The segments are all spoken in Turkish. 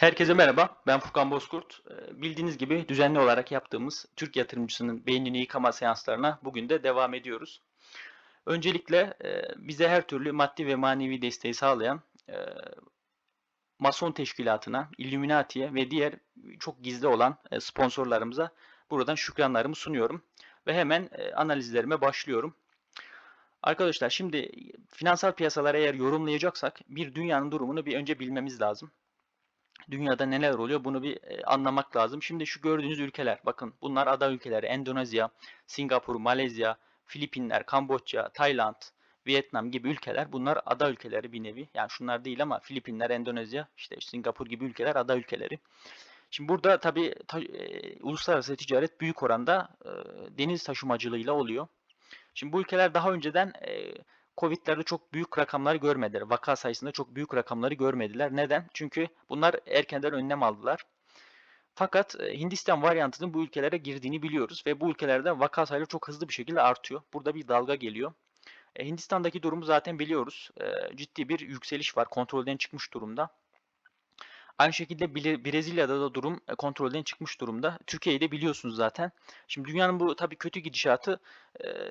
Herkese merhaba, ben Furkan Bozkurt. Ee, Bildiğiniz gibi düzenli olarak yaptığımız Türk yatırımcısının beynini yıkama seanslarına bugün de devam ediyoruz. Öncelikle e, bize her türlü maddi ve manevi desteği sağlayan e, Mason Teşkilatı'na, Illuminati'ye ve diğer çok gizli olan e, sponsorlarımıza buradan şükranlarımı sunuyorum. Ve hemen analizlerime başlıyorum. Arkadaşlar şimdi finansal piyasaları eğer yorumlayacaksak bir dünyanın durumunu bir önce bilmemiz lazım dünyada neler oluyor bunu bir e, anlamak lazım. Şimdi şu gördüğünüz ülkeler bakın bunlar ada ülkeleri Endonezya, Singapur, Malezya, Filipinler, Kamboçya, Tayland, Vietnam gibi ülkeler bunlar ada ülkeleri bir nevi. Yani şunlar değil ama Filipinler, Endonezya, işte Singapur gibi ülkeler ada ülkeleri. Şimdi burada tabii ta, e, uluslararası ticaret büyük oranda e, deniz taşımacılığıyla oluyor. Şimdi bu ülkeler daha önceden e, Covid'lerde çok büyük rakamları görmediler. Vaka sayısında çok büyük rakamları görmediler. Neden? Çünkü bunlar erkenden önlem aldılar. Fakat e, Hindistan varyantının bu ülkelere girdiğini biliyoruz ve bu ülkelerde vaka sayıları çok hızlı bir şekilde artıyor. Burada bir dalga geliyor. E, Hindistan'daki durumu zaten biliyoruz. E, ciddi bir yükseliş var. Kontrolden çıkmış durumda. Aynı şekilde Brezilya'da da durum kontrolden çıkmış durumda. Türkiye'yi de biliyorsunuz zaten. Şimdi dünyanın bu tabii kötü gidişatı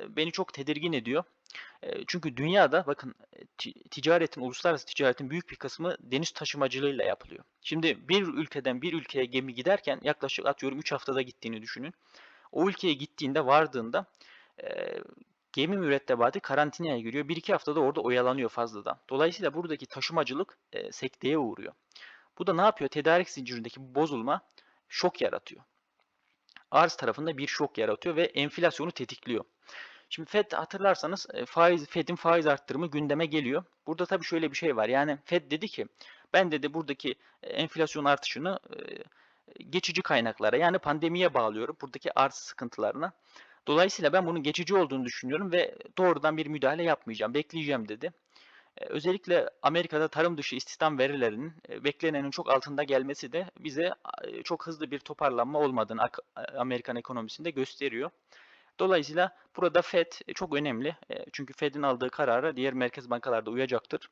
beni çok tedirgin ediyor. Çünkü dünyada bakın ticaretin, uluslararası ticaretin büyük bir kısmı deniz taşımacılığıyla yapılıyor. Şimdi bir ülkeden bir ülkeye gemi giderken yaklaşık atıyorum 3 haftada gittiğini düşünün. O ülkeye gittiğinde vardığında gemi mürettebatı karantinaya giriyor. 1-2 haftada orada oyalanıyor fazladan. Dolayısıyla buradaki taşımacılık sekteye uğruyor. Bu da ne yapıyor? Tedarik zincirindeki bozulma şok yaratıyor. Arz tarafında bir şok yaratıyor ve enflasyonu tetikliyor. Şimdi Fed hatırlarsanız e, faiz Fed'in faiz arttırımı gündeme geliyor. Burada tabii şöyle bir şey var. Yani Fed dedi ki ben dedi buradaki e, enflasyon artışını e, geçici kaynaklara yani pandemiye bağlıyorum. Buradaki arz sıkıntılarına. Dolayısıyla ben bunun geçici olduğunu düşünüyorum ve doğrudan bir müdahale yapmayacağım. Bekleyeceğim dedi. Özellikle Amerika'da tarım dışı istihdam verilerinin beklenenin çok altında gelmesi de bize çok hızlı bir toparlanma olmadığını Amerikan ekonomisinde gösteriyor. Dolayısıyla burada FED çok önemli. Çünkü FED'in aldığı karara diğer merkez bankalarda uyacaktır.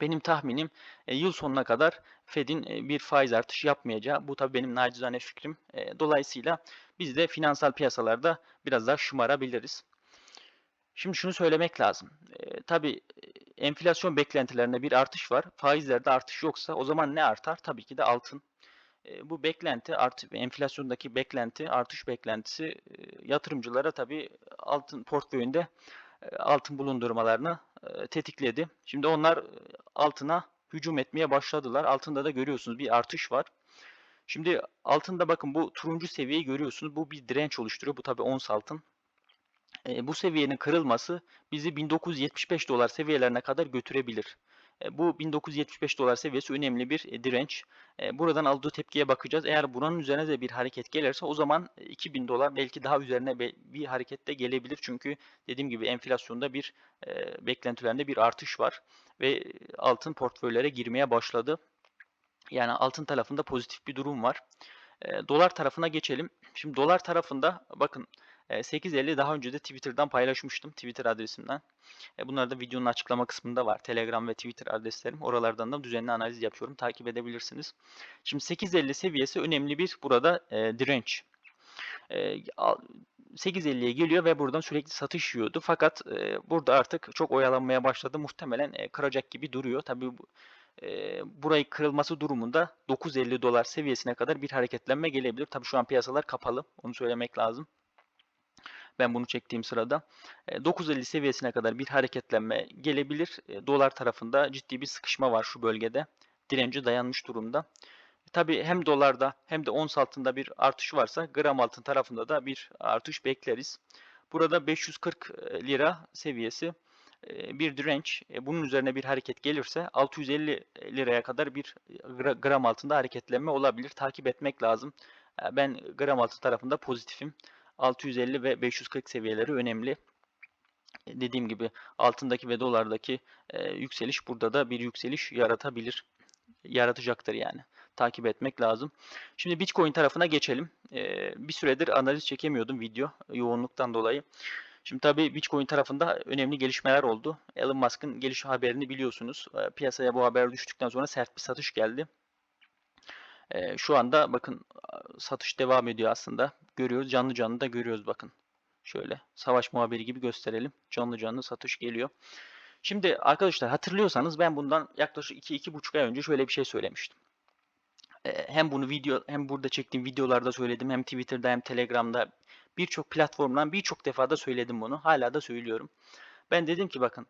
Benim tahminim yıl sonuna kadar Fed'in bir faiz artışı yapmayacağı. Bu tabii benim nacizane fikrim. Dolayısıyla biz de finansal piyasalarda biraz daha şımarabiliriz. Şimdi şunu söylemek lazım. E, tabii enflasyon beklentilerinde bir artış var. Faizlerde artış yoksa o zaman ne artar? Tabii ki de altın. E, bu beklenti artı enflasyondaki beklenti, artış beklentisi e, yatırımcılara tabii altın portföyünde e, altın bulundurmalarını tetikledi. Şimdi onlar altına hücum etmeye başladılar. Altında da görüyorsunuz bir artış var. Şimdi altında bakın bu turuncu seviyeyi görüyorsunuz. Bu bir direnç oluşturuyor. Bu tabii ons altın bu seviyenin kırılması bizi 1975 dolar seviyelerine kadar götürebilir. bu 1975 dolar seviyesi önemli bir e, direnç. buradan aldığı tepkiye bakacağız. Eğer buranın üzerine de bir hareket gelirse o zaman 2000 dolar belki daha üzerine bir hareket de gelebilir. Çünkü dediğim gibi enflasyonda bir beklentilerinde bir artış var ve altın portföylere girmeye başladı. Yani altın tarafında pozitif bir durum var. dolar tarafına geçelim. Şimdi dolar tarafında bakın 8.50 daha önce de Twitter'dan paylaşmıştım. Twitter adresimden. Bunlar da videonun açıklama kısmında var. Telegram ve Twitter adreslerim. Oralardan da düzenli analiz yapıyorum. Takip edebilirsiniz. Şimdi 8.50 seviyesi önemli bir burada direnç. 8.50'ye geliyor ve buradan sürekli satış yiyordu. Fakat burada artık çok oyalanmaya başladı. Muhtemelen kıracak gibi duruyor. Tabii bu burayı kırılması durumunda 9.50 dolar seviyesine kadar bir hareketlenme gelebilir. Tabii şu an piyasalar kapalı. Onu söylemek lazım. Ben bunu çektiğim sırada 9.50 seviyesine kadar bir hareketlenme gelebilir. Dolar tarafında ciddi bir sıkışma var şu bölgede. Direnci dayanmış durumda. Tabi hem dolarda hem de ons altında bir artış varsa gram altın tarafında da bir artış bekleriz. Burada 540 lira seviyesi bir direnç. Bunun üzerine bir hareket gelirse 650 liraya kadar bir gram altında hareketlenme olabilir. Takip etmek lazım. Ben gram altın tarafında pozitifim. 650 ve 540 seviyeleri önemli. E, dediğim gibi altındaki ve dolardaki e, yükseliş burada da bir yükseliş yaratabilir. Yaratacaktır yani. Takip etmek lazım. Şimdi Bitcoin tarafına geçelim. E, bir süredir analiz çekemiyordum video yoğunluktan dolayı. Şimdi tabii Bitcoin tarafında önemli gelişmeler oldu. Elon Musk'ın geliş haberini biliyorsunuz. E, piyasaya bu haber düştükten sonra sert bir satış geldi. E, şu anda bakın satış devam ediyor aslında. Görüyoruz canlı canlı da görüyoruz bakın. Şöyle savaş muhabiri gibi gösterelim. Canlı canlı satış geliyor. Şimdi arkadaşlar hatırlıyorsanız ben bundan yaklaşık 2-2,5 ay önce şöyle bir şey söylemiştim. Hem bunu video hem burada çektiğim videolarda söyledim hem Twitter'da hem Telegram'da birçok platformdan birçok defa da söyledim bunu. Hala da söylüyorum. Ben dedim ki bakın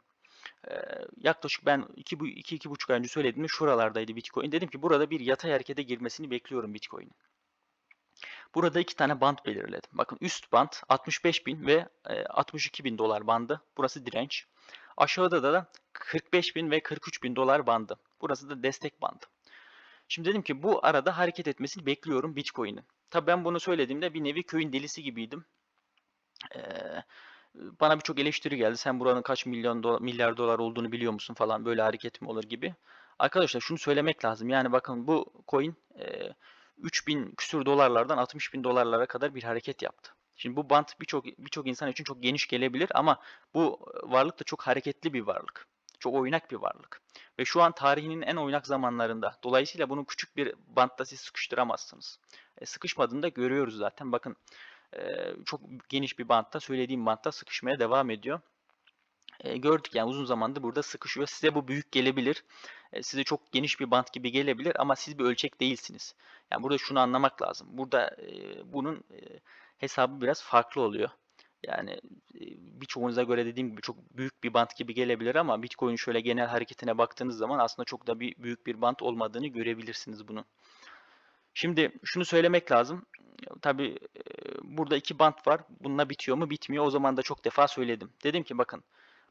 yaklaşık ben 2-2,5 ay önce söylediğimde şuralardaydı Bitcoin. Dedim ki burada bir yatay harekete girmesini bekliyorum Bitcoin'in. Burada iki tane band belirledim. Bakın üst band 65.000 ve 62.000 dolar bandı. Burası direnç. Aşağıda da 45.000 ve 43.000 dolar bandı. Burası da destek bandı. Şimdi dedim ki bu arada hareket etmesini bekliyorum Bitcoin'in. Tabi ben bunu söylediğimde bir nevi köyün delisi gibiydim. Ee, bana birçok eleştiri geldi. Sen buranın kaç milyon dolar, milyar dolar olduğunu biliyor musun falan böyle hareket mi olur gibi. Arkadaşlar şunu söylemek lazım. Yani bakın bu coin e, 3000 küsür dolarlardan 60 bin dolarlara kadar bir hareket yaptı. Şimdi bu band birçok birçok insan için çok geniş gelebilir ama bu varlık da çok hareketli bir varlık. Çok oynak bir varlık. Ve şu an tarihinin en oynak zamanlarında. Dolayısıyla bunu küçük bir bantta siz sıkıştıramazsınız. E, sıkışmadığını görüyoruz zaten. Bakın çok geniş bir bantta, söylediğim bantta sıkışmaya devam ediyor. Gördük yani uzun zamandır burada sıkışıyor. Size bu büyük gelebilir. Size çok geniş bir bant gibi gelebilir ama siz bir ölçek değilsiniz. Yani burada şunu anlamak lazım. Burada bunun hesabı biraz farklı oluyor. Yani birçoğunuza göre dediğim gibi çok büyük bir bant gibi gelebilir ama Bitcoin şöyle genel hareketine baktığınız zaman aslında çok da bir büyük bir bant olmadığını görebilirsiniz bunun. Şimdi şunu söylemek lazım. Tabi burada iki bant var. Bununla bitiyor mu? Bitmiyor. O zaman da çok defa söyledim. Dedim ki bakın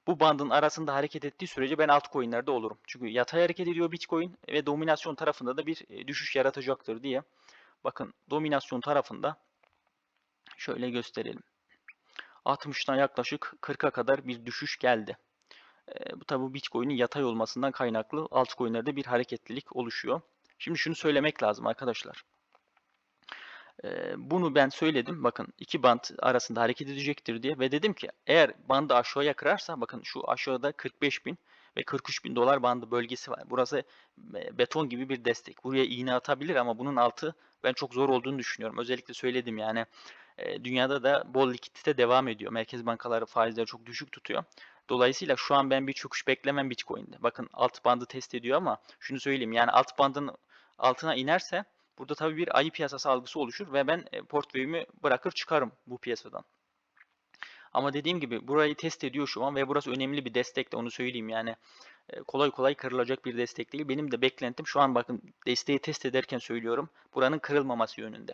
bu bandın arasında hareket ettiği sürece ben altcoin'lerde olurum. Çünkü yatay hareket ediyor Bitcoin ve dominasyon tarafında da bir düşüş yaratacaktır diye. Bakın dominasyon tarafında şöyle gösterelim. 60'tan yaklaşık 40'a kadar bir düşüş geldi. E, bu tabi Bitcoin'in yatay olmasından kaynaklı altcoin'lerde bir hareketlilik oluşuyor. Şimdi şunu söylemek lazım arkadaşlar. Bunu ben söyledim. Bakın iki band arasında hareket edecektir diye ve dedim ki eğer bandı aşağıya kırarsa bakın şu aşağıda 45 bin ve 43 bin dolar bandı bölgesi var. Burası beton gibi bir destek. Buraya iğne atabilir ama bunun altı ben çok zor olduğunu düşünüyorum. Özellikle söyledim yani dünyada da bol likidite devam ediyor. Merkez bankaları faizleri çok düşük tutuyor. Dolayısıyla şu an ben bir çöküş beklemem Bitcoin'de. Bakın alt bandı test ediyor ama şunu söyleyeyim yani alt bandın altına inerse burada tabii bir ayı piyasası algısı oluşur ve ben portföyümü bırakır çıkarım bu piyasadan. Ama dediğim gibi burayı test ediyor şu an ve burası önemli bir destek de onu söyleyeyim yani kolay kolay kırılacak bir destek değil. Benim de beklentim şu an bakın desteği test ederken söylüyorum buranın kırılmaması yönünde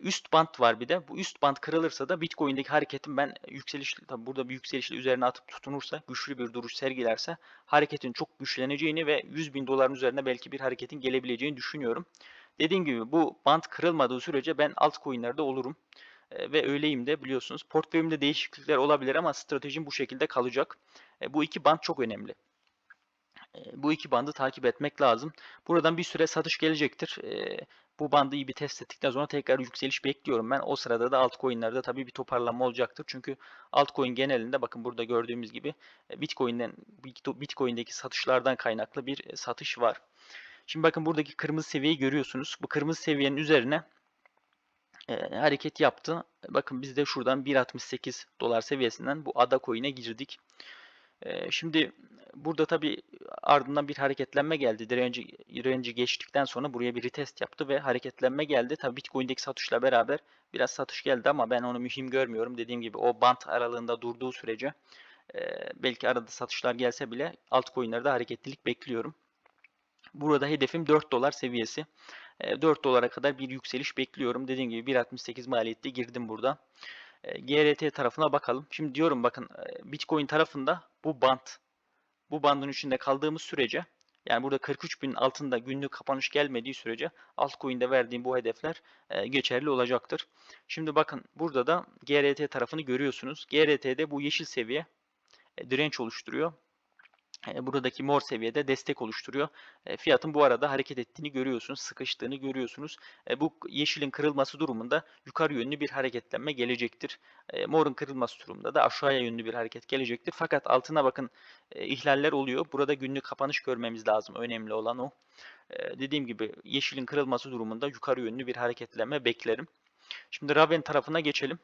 üst bant var bir de. Bu üst bant kırılırsa da Bitcoin'deki hareketin ben yükseliş tabi burada bir yükselişle üzerine atıp tutunursa, güçlü bir duruş sergilerse hareketin çok güçleneceğini ve 100 bin doların üzerine belki bir hareketin gelebileceğini düşünüyorum. Dediğim gibi bu bant kırılmadığı sürece ben altcoin'lerde olurum. ve öyleyim de biliyorsunuz. Portföyümde değişiklikler olabilir ama stratejim bu şekilde kalacak. bu iki bant çok önemli. Bu iki bandı takip etmek lazım. Buradan bir süre satış gelecektir. Bu bandı iyi bir test ettikten sonra tekrar yükseliş bekliyorum ben. O sırada da altcoin'lerde tabii bir toparlanma olacaktır. Çünkü altcoin genelinde bakın burada gördüğümüz gibi Bitcoin'den Bitcoin'deki satışlardan kaynaklı bir satış var. Şimdi bakın buradaki kırmızı seviyeyi görüyorsunuz. Bu kırmızı seviyenin üzerine e, hareket yaptı. Bakın biz de şuradan 1.68 dolar seviyesinden bu ADA coin'e girdik. Şimdi burada tabi ardından bir hareketlenme geldi. Direnci, direnci geçtikten sonra buraya bir retest yaptı ve hareketlenme geldi. Tabi Bitcoin'deki satışla beraber biraz satış geldi ama ben onu mühim görmüyorum. Dediğim gibi o bant aralığında durduğu sürece belki arada satışlar gelse bile altcoin'lerde hareketlilik bekliyorum. Burada hedefim 4 dolar seviyesi. E, 4 dolara kadar bir yükseliş bekliyorum. Dediğim gibi 1.68 maliyette girdim burada. GRT tarafına bakalım. Şimdi diyorum bakın Bitcoin tarafında bu bant bu bandın içinde kaldığımız sürece yani burada 43 bin altında günlük kapanış gelmediği sürece altcoin'de verdiğim bu hedefler e, geçerli olacaktır. Şimdi bakın burada da GRT tarafını görüyorsunuz. GRT'de bu yeşil seviye e, direnç oluşturuyor. E, buradaki mor seviyede destek oluşturuyor. E, fiyatın bu arada hareket ettiğini görüyorsunuz, sıkıştığını görüyorsunuz. E, bu yeşilin kırılması durumunda yukarı yönlü bir hareketlenme gelecektir. E, morun kırılması durumunda da aşağıya yönlü bir hareket gelecektir. Fakat altına bakın ihlaller oluyor. Burada günlük kapanış görmemiz lazım. Önemli olan o. Dediğim gibi yeşilin kırılması durumunda yukarı yönlü bir hareketlenme beklerim. Şimdi Raven tarafına geçelim.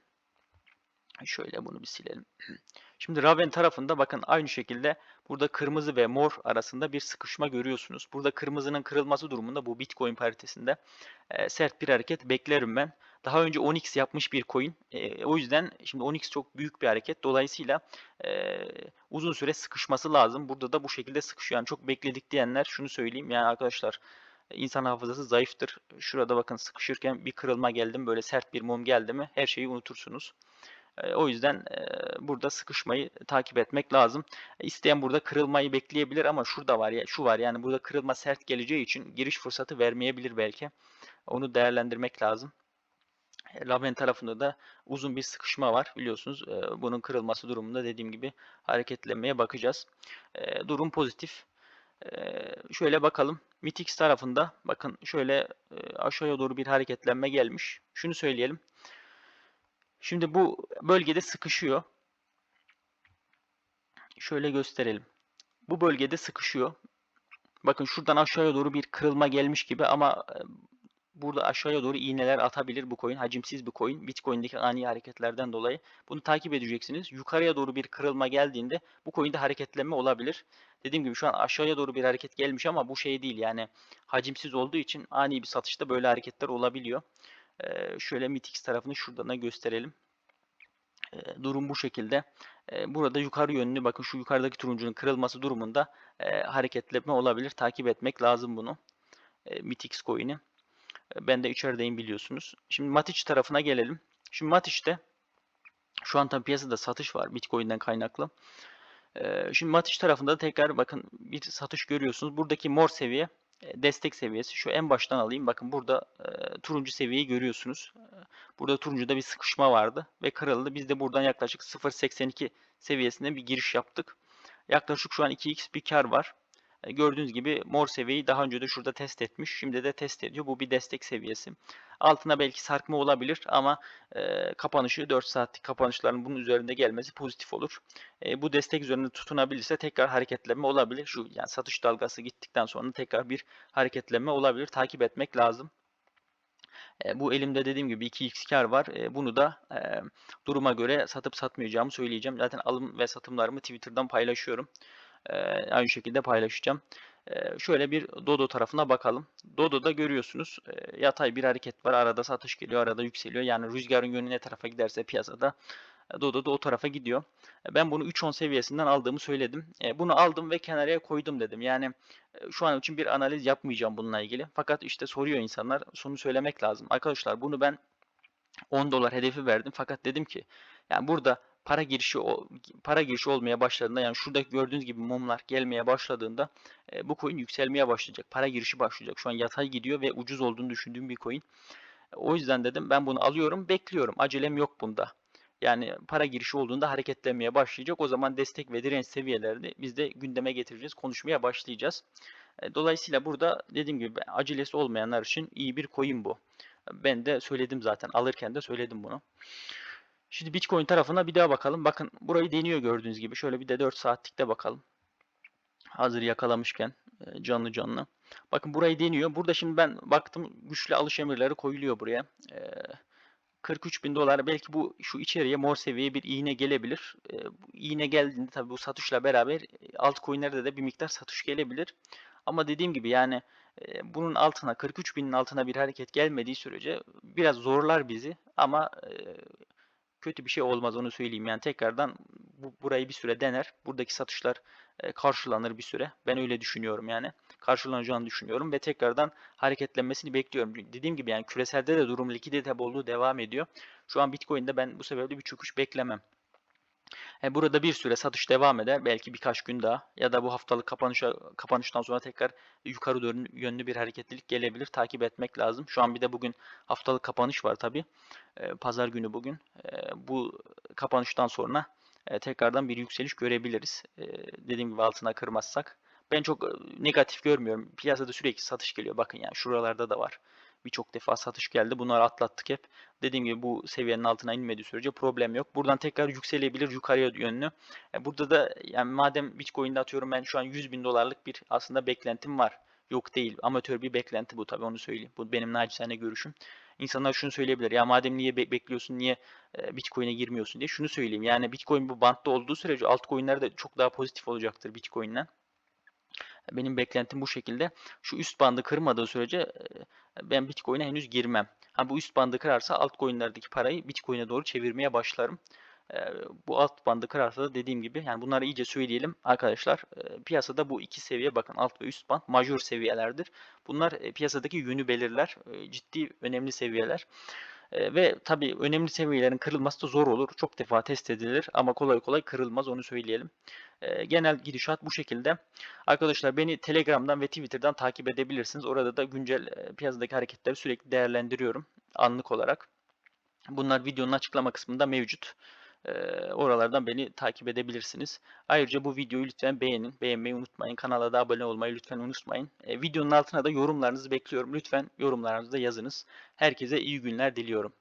Şöyle bunu bir silelim. Şimdi Raven tarafında bakın aynı şekilde burada kırmızı ve mor arasında bir sıkışma görüyorsunuz. Burada kırmızının kırılması durumunda bu Bitcoin paritesinde e, sert bir hareket beklerim ben. Daha önce Onyx yapmış bir coin. E, o yüzden şimdi Onyx çok büyük bir hareket. Dolayısıyla e, uzun süre sıkışması lazım. Burada da bu şekilde sıkışıyor. Yani çok bekledik diyenler şunu söyleyeyim. Yani arkadaşlar insan hafızası zayıftır. Şurada bakın sıkışırken bir kırılma geldi mi böyle sert bir mum geldi mi her şeyi unutursunuz. O yüzden burada sıkışmayı takip etmek lazım. İsteyen burada kırılmayı bekleyebilir ama şurada var ya şu var yani burada kırılma sert geleceği için giriş fırsatı vermeyebilir belki. Onu değerlendirmek lazım. Raven tarafında da uzun bir sıkışma var biliyorsunuz. Bunun kırılması durumunda dediğim gibi hareketlenmeye bakacağız. Durum pozitif. Şöyle bakalım. Mitix tarafında bakın şöyle aşağıya doğru bir hareketlenme gelmiş. Şunu söyleyelim. Şimdi bu bölgede sıkışıyor. Şöyle gösterelim. Bu bölgede sıkışıyor. Bakın şuradan aşağıya doğru bir kırılma gelmiş gibi ama e, burada aşağıya doğru iğneler atabilir bu coin. Hacimsiz bir coin. Bitcoin'deki ani hareketlerden dolayı. Bunu takip edeceksiniz. Yukarıya doğru bir kırılma geldiğinde bu coin'de hareketlenme olabilir. Dediğim gibi şu an aşağıya doğru bir hareket gelmiş ama bu şey değil yani hacimsiz olduğu için ani bir satışta böyle hareketler olabiliyor. Şöyle Mitix tarafını şuradan da gösterelim. Durum bu şekilde. Burada yukarı yönlü bakın şu yukarıdaki turuncunun kırılması durumunda e, hareketlenme olabilir. Takip etmek lazım bunu. E, Mitix coin'i. ben de içerideyim biliyorsunuz. Şimdi Matic tarafına gelelim. Şimdi Matic'te şu an tabi piyasada satış var Bitcoin'den kaynaklı. Şimdi Matic tarafında tekrar bakın bir satış görüyorsunuz. Buradaki mor seviye destek seviyesi. Şu en baştan alayım. Bakın burada e, turuncu seviyeyi görüyorsunuz. Burada turuncuda bir sıkışma vardı ve kırıldı. Biz de buradan yaklaşık 0.82 seviyesinde bir giriş yaptık. Yaklaşık şu an 2x bir kar var. E, gördüğünüz gibi mor seviyeyi daha önce de şurada test etmiş. Şimdi de test ediyor. Bu bir destek seviyesi. Altına belki sarkma olabilir ama e, kapanışı 4 saatlik kapanışların bunun üzerinde gelmesi pozitif olur. E, bu destek üzerinde tutunabilirse tekrar hareketlenme olabilir. Şu yani satış dalgası gittikten sonra tekrar bir hareketlenme olabilir. Takip etmek lazım. E, bu elimde dediğim gibi 2x kar var. E, bunu da e, duruma göre satıp satmayacağımı söyleyeceğim. Zaten alım ve satımlarımı Twitter'dan paylaşıyorum. Aynı şekilde paylaşacağım. Şöyle bir Dodo tarafına bakalım. Dodo'da görüyorsunuz yatay bir hareket var. Arada satış geliyor, arada yükseliyor. Yani rüzgarın yönü ne tarafa giderse piyasada Dodo da o tarafa gidiyor. Ben bunu 3.10 seviyesinden aldığımı söyledim. Bunu aldım ve kenarıya koydum dedim. Yani şu an için bir analiz yapmayacağım bununla ilgili. Fakat işte soruyor insanlar. Sonu söylemek lazım. Arkadaşlar bunu ben 10 dolar hedefi verdim. Fakat dedim ki yani burada para girişi para girişi olmaya başladığında yani şurada gördüğünüz gibi mumlar gelmeye başladığında bu coin yükselmeye başlayacak. Para girişi başlayacak. Şu an yatay gidiyor ve ucuz olduğunu düşündüğüm bir coin. O yüzden dedim ben bunu alıyorum, bekliyorum. Acelem yok bunda. Yani para girişi olduğunda hareketlenmeye başlayacak. O zaman destek ve direnç seviyelerini biz de gündeme getireceğiz, konuşmaya başlayacağız. E, dolayısıyla burada dediğim gibi acelesi olmayanlar için iyi bir coin bu. Ben de söyledim zaten. Alırken de söyledim bunu. Şimdi Bitcoin tarafına bir daha bakalım. Bakın burayı deniyor gördüğünüz gibi. Şöyle bir de 4 saatlikte bakalım. Hazır yakalamışken e, canlı canlı. Bakın burayı deniyor. Burada şimdi ben baktım güçlü alış emirleri koyuluyor buraya. Ee, 43 bin dolar belki bu şu içeriye mor seviyeye bir iğne gelebilir. E, iğne geldiğinde tabii bu satışla beraber altcoin'lerde de bir miktar satış gelebilir. Ama dediğim gibi yani e, bunun altına 43 binin altına bir hareket gelmediği sürece biraz zorlar bizi ama e, kötü bir şey olmaz onu söyleyeyim. Yani tekrardan bu, burayı bir süre dener. Buradaki satışlar e, karşılanır bir süre. Ben öyle düşünüyorum yani. Karşılanacağını düşünüyorum ve tekrardan hareketlenmesini bekliyorum. Dediğim gibi yani küreselde de durum likidite bolluğu devam ediyor. Şu an Bitcoin'de ben bu sebeple bir çöküş beklemem. E, burada bir süre satış devam eder. Belki birkaç gün daha ya da bu haftalık kapanışa, kapanıştan sonra tekrar yukarı yönlü bir hareketlilik gelebilir. Takip etmek lazım. Şu an bir de bugün haftalık kapanış var tabi. E, Pazar günü bugün. E, bu kapanıştan sonra e, tekrardan bir yükseliş görebiliriz. E, dediğim gibi altına kırmazsak. Ben çok e, negatif görmüyorum. Piyasada sürekli satış geliyor. Bakın yani şuralarda da var. Birçok defa satış geldi. Bunları atlattık hep. Dediğim gibi bu seviyenin altına inmediği sürece problem yok. Buradan tekrar yükselebilir yukarıya yönlü. E, burada da yani madem Bitcoin'de atıyorum ben şu an 100 bin dolarlık bir aslında beklentim var. Yok değil. Amatör bir beklenti bu tabii onu söyleyeyim. Bu benim nacizane görüşüm. İnsanlar şunu söyleyebilir. Ya madem niye be- bekliyorsun, niye e, Bitcoin'e girmiyorsun diye şunu söyleyeyim. Yani Bitcoin bu bantta olduğu sürece altcoin'ler de çok daha pozitif olacaktır Bitcoin'den. Benim beklentim bu şekilde. Şu üst bandı kırmadığı sürece ben Bitcoin'e henüz girmem. Ha bu üst bandı kırarsa altcoin'lerdeki parayı Bitcoin'e doğru çevirmeye başlarım. Bu alt bandı kırarsa da dediğim gibi yani bunları iyice söyleyelim arkadaşlar. Piyasada bu iki seviye bakın alt ve üst band majör seviyelerdir. Bunlar piyasadaki yönü belirler. Ciddi önemli seviyeler. Ve tabii önemli seviyelerin kırılması da zor olur. Çok defa test edilir ama kolay kolay kırılmaz onu söyleyelim. E, genel gidişat bu şekilde. Arkadaşlar beni Telegram'dan ve Twitter'dan takip edebilirsiniz. Orada da güncel piyasadaki hareketleri sürekli değerlendiriyorum anlık olarak. Bunlar videonun açıklama kısmında mevcut. Oralardan beni takip edebilirsiniz. Ayrıca bu videoyu lütfen beğenin. Beğenmeyi unutmayın. Kanala da abone olmayı lütfen unutmayın. Videonun altına da yorumlarınızı bekliyorum. Lütfen yorumlarınızı da yazınız. Herkese iyi günler diliyorum.